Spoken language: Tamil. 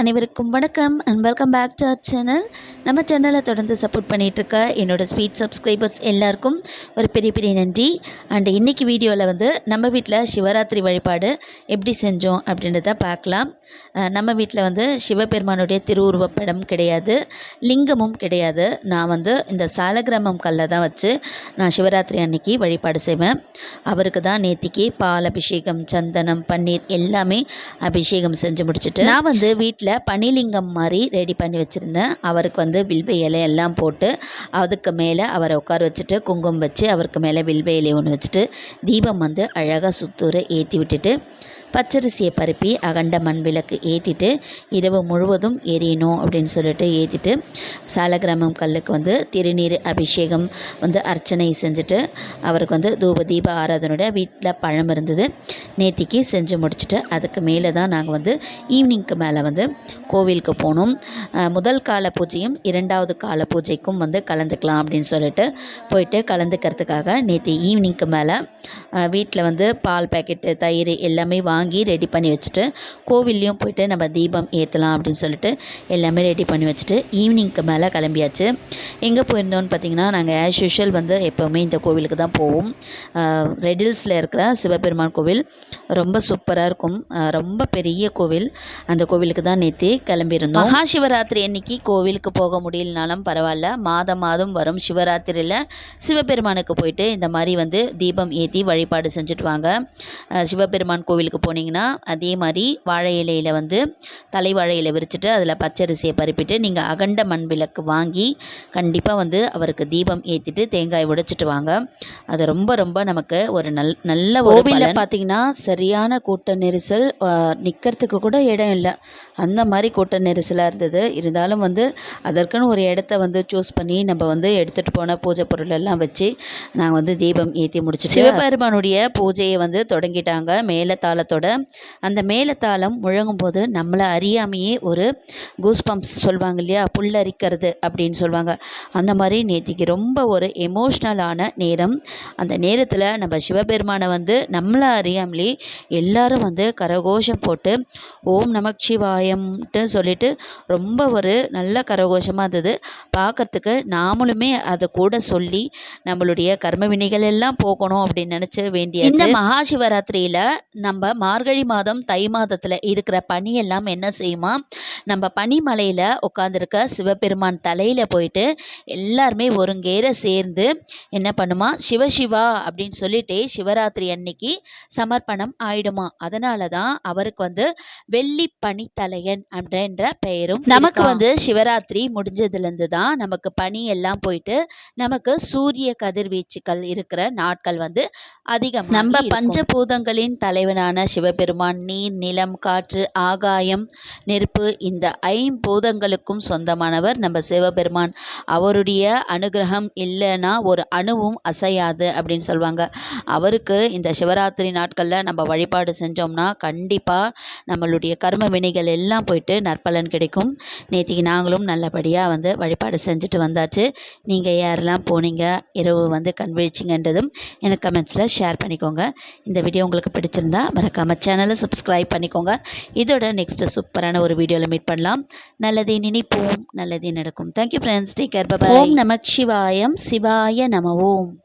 அனைவருக்கும் வணக்கம் and welcome back to our channel நம்ம சேனலை தொடர்ந்து சப்போர்ட் பண்ணிகிட்ருக்க என்னோடய ஸ்வீட் சப்ஸ்கிரைபர்ஸ் எல்லாருக்கும் ஒரு பெரிய பெரிய நன்றி. அண்ட் இன்றைக்கி வீடியோவில் வந்து நம்ம வீட்டில் சிவராத்திரி வழிபாடு எப்படி செஞ்சோம் அப்படின்றத பார்க்கலாம். நம்ம வீட்டில் வந்து சிவபெருமானுடைய திருவுருவப்படம் கிடையாது லிங்கமும் கிடையாது. நான் வந்து இந்த சாலகிராமம் கல்லை தான் வச்சு நான் சிவராத்திரி அன்னைக்கு வழிபாடு செய்வேன். அவருக்கு தான் நேத்திக்கு பால் அபிஷேகம் சந்தனம் பன்னீர் எல்லாமே அபிஷேகம் செஞ்சு முடிச்சுட்டு நான் வந்து வீட்டில் பனிலிங்கம் மாதிரி ரெடி பண்ணி வச்சுருந்தேன். அவருக்கு வந்து வில்வ இலையெல்லாம் போட்டு அதுக்கு மேலே அவரை உட்கார வச்சுட்டு குங்குமம் வச்சு அவருக்கு மேலே வில்வ இலை ஒன்று வச்சுட்டு தீபம் வந்து அழகாக சுத்தூரை ஏற்றி விட்டுட்டு பச்சரிசியை பருப்பி அகண்ட மண் விளக்கு ஏற்றிட்டு இரவு முழுவதும் எரியணும் அப்படின்னு சொல்லிட்டு ஏற்றிட்டு சாலகிராமம் கல்லுக்கு வந்து திருநீர் அபிஷேகம் வந்து அர்ச்சனை செஞ்சுட்டு அவருக்கு வந்து தூப தீப ஆராதனோட வீட்டில் பழம் இருந்தது. நேத்திக்கு செஞ்சு முடிச்சுட்டு அதுக்கு மேலே தான் நாங்கள் வந்து ஈவினிங்க்கு மேலே வந்து கோவிலுக்கு போனோம் முதல் கால பூஜையும் இரண்டாவது கால பூஜைக்கும் வந்து கலந்துக்கலாம் அப்படின்னு சொல்லிட்டு போயிட்டு கலந்துக்கிறதுக்காக நேற்று ஈவினிங்க்கு மேலே வீட்டில் வந்து பால் பேக்கெட்டு தயிர் எல்லாமே வாங்கி வாங்கி ரெடி பண்ணி வச்சுட்டு கோவில்லையும் போயிட்டு நம்ம தீபம் ஏற்றலாம் அப்படின்னு சொல்லிட்டு எல்லாமே ரெடி பண்ணி வச்சுட்டு ஈவினிங்க்கு மேலே கிளம்பியாச்சு. எங்கே போயிருந்தோம்னு பார்த்தீங்கன்னா நாங்கள் ஆஸ் யூஷுவல் வந்து எப்போவுமே இந்த கோவிலுக்கு தான் போவோம். ரெடில்ஸில் இருக்கிற சிவபெருமான் கோவில் ரொம்ப சூப்பராக இருக்கும். ரொம்ப பெரிய கோவில். அந்த கோவிலுக்கு தான் நேற்று கிளம்பியிருந்தோம். மகா சிவராத்திரி அன்னைக்கு கோவிலுக்கு போக முடியலனாலும் பரவாயில்ல. மாதம் மாதம் வரும் சிவராத்திரியில் சிவபெருமானுக்கு போயிட்டு இந்த மாதிரி வந்து தீபம் ஏற்றி வழிபாடு செஞ்சுட்டு வாங்க. சிவபெருமான் கோவிலுக்கு போனீங்கன்னா அதே மாதிரி வாழை இலையில் வந்து தலை வாழை இலை விரிச்சிட்டு அதில் பச்சரிசியை பருப்பிட்டு நீங்கள் அகண்ட மண் விளக்கு வாங்கி கண்டிப்பாக வந்து அவருக்கு தீபம் ஏற்றிட்டு தேங்காய் உடைச்சிட்டு வாங்க. அது ரொம்ப ரொம்ப நமக்கு ஒரு நல் நல்ல கோவிலில் பார்த்தீங்கன்னா சரியான கூட்ட நெரிசல் நிற்கிறதுக்கு கூட இடம் இல்லை. அந்த மாதிரி கூட்ட நெரிசலாக இருந்தது. இருந்தாலும் வந்து அதற்குன்னு ஒரு இடத்த வந்து சூஸ் பண்ணி நம்ம வந்து எடுத்துகிட்டு போன பூஜை பொருள் எல்லாம் வச்சு நாங்கள் வந்து தீபம் ஏற்றி முடிச்சிட்டு சிவபெருமானுடைய பூஜையை வந்து தொடங்கிட்டாங்க. மேலத்தாளத்தோட அந்த மேலத்தாளம் முழங்கும் போது நம்மளை அறியாமையே ஒரு கூஸ் பம்ப்ஸ் சொல்லுவாங்க இல்லையா? புல்லரிக்கிறது அப்படின்னு சொல்லுவாங்க. அந்த மாதிரி நேத்திக்கு ரொம்ப ஒரு எமோஷ்னலான நேரம். அந்த நேரத்தில் நம்ம சிவபெருமானை வந்து நம்மளை அறியாமலே எல்லாரும் வந்து கரகோஷம் போட்டு ஓம் நமக் சிவாயம்ட்டு சொல்லிட்டு ரொம்ப ஒரு நல்ல கரகோஷமாக இருந்தது. பார்க்கறதுக்கு நாமளுமே அதை கூட சொல்லி நம்மளுடைய கர்ம வினைகள் எல்லாம் போகணும் அப்படின்னு நினச்ச வேண்டிய இந்த மகா சிவராத்திரியில் நம்ம மார்கழி மாதம் தை மாதத்தில் இருக்கிற பனியெல்லாம் என்ன செய்யுமா? நம்ம பனிமலையில் உட்காந்துருக்க சிவபெருமான் தலையில் போயிட்டு எல்லாருமே ஒருங்கேற சேர்ந்து என்ன பண்ணுமா? சிவசிவா அப்படின்னு சொல்லிட்டு சிவராத்திரி அன்னைக்கு சமர்ப்பணம் ஆயிடுமா? அதனால தான் அவருக்கு வந்து வெள்ளி பனித்தலையன் அப்படின்ற பெயரும் நமக்கு வந்து சிவராத்திரி முடிஞ்சதுலேருந்து தான் நமக்கு பனி எல்லாம் போயிட்டு நமக்கு சூரிய கதிர்வீச்சுக்கள் இருக்கிற நாட்கள் வந்து அதிகம் நம்ம பஞ்சபூதங்களின் தலைவனான சிவபெருமான் நீர் நிலம் காற்று ஆகாயம் நெருப்பு இந்த ஐம்பூதங்களுக்கும் சொந்தமானவர் நம்ம சிவபெருமான். அவருடைய அனுகிரகம் இல்லைன்னா ஒரு அணுவும் அசையாது அப்படின்னு சொல்லுவாங்க அவருக்கு இந்த சிவராத்திரி நாட்களில் நம்ம வழிபாடு செஞ்சோம்னா கண்டிப்பாக நம்மளுடைய கர்ம வினைகள் எல்லாம் போயிட்டு நற்பலன் கிடைக்கும். நேற்றுக்கு நாங்களும் நல்லபடியாக வந்து வழிபாடு செஞ்சுட்டு வந்தாச்சு. நீங்கள் யாரெல்லாம் போனீங்க இரவு வந்து கண்விழிச்சிங்கன்றதும் எனக்கு கமெண்ட்ஸில் ஷேர் பண்ணிக்கோங்க. இந்த வீடியோ உங்களுக்கு பிடிச்சிருந்தா மறக்காம சேனலை சப்ஸ்கிரைப் பண்ணிக்கோங்க. இதோட நெக்ஸ்ட் சூப்பரான ஒரு வீடியோவில் மீட் பண்ணலாம். நல்லதே நினைப்போம். நல்லதே நடக்கும். Thank you friends take care bye ஓம் நமக் சிவாயம். சிவாய நம ஓம்.